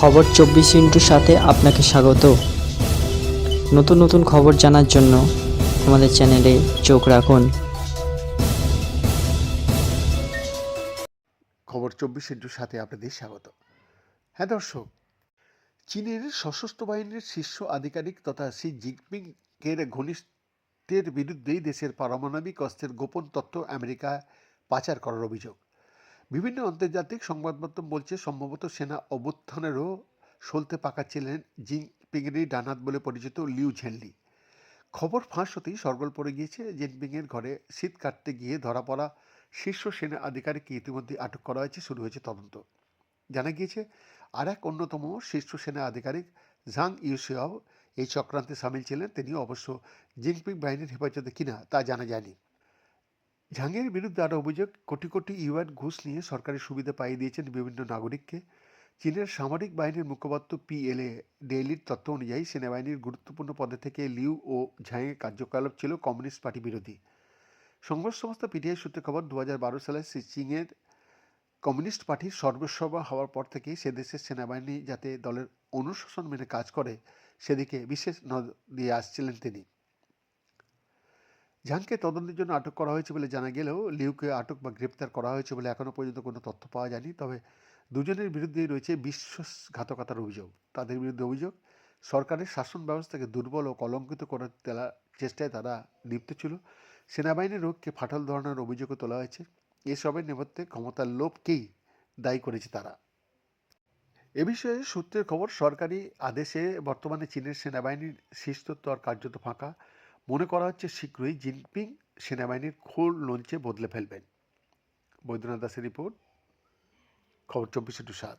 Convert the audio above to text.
খবর চব্বিশ ইন্টুর সাথে আপনাকে স্বাগত। নতুন নতুন খবর জানার জন্য আমাদের চ্যানেলে চোখ রাখুন। খবর চব্বিশ ইন্টুর সাথে আপনাদের স্বাগত। হ্যাঁ দর্শক, চীনের সশস্ত্র বাহিনীর শীর্ষ আধিকারিক তথা শি জিনপিং এর ঘনিষ্ঠের বিরুদ্ধেই দেশের পারমাণবিক অস্ত্রের গোপন তথ্য আমেরিকা পাচার করার অভিযোগ। বিভিন্ন আন্তর্জাতিক সংবাদ মাধ্যম বলছে, সম্ভবত সেনা অভ্যুত্থানেরও সলতে পাকা ছিলেন পাকাচ্ছিলেন জিনপিংয়েরই ডানাত বলে পরিচিত লিউ ঝেনলি। খবর ফাঁস হতেই সরগোল পড়ে গিয়েছে জিনপিংয়ের ঘরে। শীত কাটতে গিয়ে ধরা পড়া শীর্ষ সেনা আধিকারিককে ইতিমধ্যে আটক করা হয়েছে, শুরু হয়েছে তদন্ত। জানা গিয়েছে, আর এক অন্যতম শীর্ষ সেনা আধিকারিক জাং ইউসিয়াও এই চক্রান্তে সামিল ছিলেন। তিনি অবশ্য জিনপিং বাহিনীর হেফাজতে কিনা তা জানা যায়নি। ঝাংয়ের বিরুদ্ধে আরও অভিযোগ, কোটি কোটি ইউএন ঘুষ নিয়ে সরকারি সুবিধা পাইয়ে দিয়েছেন বিভিন্ন নাগরিককে। চীনের সামরিক বাহিনীর মুখপাত্র পিএলএ ডেইলির তথ্য অনুযায়ী সেনাবাহিনীর গুরুত্বপূর্ণ পদে থেকে লিউ ও ঝাংয়ের কার্যকলাপ ছিল কমিউনিস্ট পার্টি বিরোধী। সংবাদ সংস্থা পিটিআই সূত্রে খবর দু বারো সালে শ্রী চিংয়ের কমিউনিস্ট পার্টির সর্বসভা হওয়ার পর থেকেই সে দেশের সেনাবাহিনী যাতে দলের অনুশাসন মেনে কাজ করে, সেদিকে বিশেষ নজর দিয়ে আসছিলেন তিনি। ঝাংকে তদন্তের জন্য আটক করা হয়েছে বলে জানা গেলেও লিউকে আটক বা গ্রেপ্তার করা হয়েছে বলে এখনও পর্যন্ত কোনো তথ্য পাওয়া যায়নি। তবে দুজনের বিরুদ্ধেই রয়েছে বিশ্বাসঘাতকতার অভিযোগ। তাদের বিরুদ্ধে অভিযোগ, সরকারের শাসন ব্যবস্থাকে দুর্বল ও কলঙ্কিত করার তেলা চেষ্টায় তারা লিপ্ত ছিল। সেনাবাহিনীর রোগকে ফাটল ধরানোর অভিযোগও তোলা হয়েছে। এসবের নেপথ্যে ক্ষমতার লোভকেই দায়ী করেছে তারা। এ বিষয়ে সূত্রের খবর, সরকারি আদেশে বর্তমানে চীনের সেনাবাহিনীর শীর্ষত্ব আর কার্যত ফাঁকা। মনে করা হচ্ছে শীঘ্রই জিনপিং সেনাবাহিনীর খোল লঞ্চে বদলে ফেলবেন। বৈদ্যনাথ দাসের রিপোর্ট, খবর চব্বিশে টু সাত।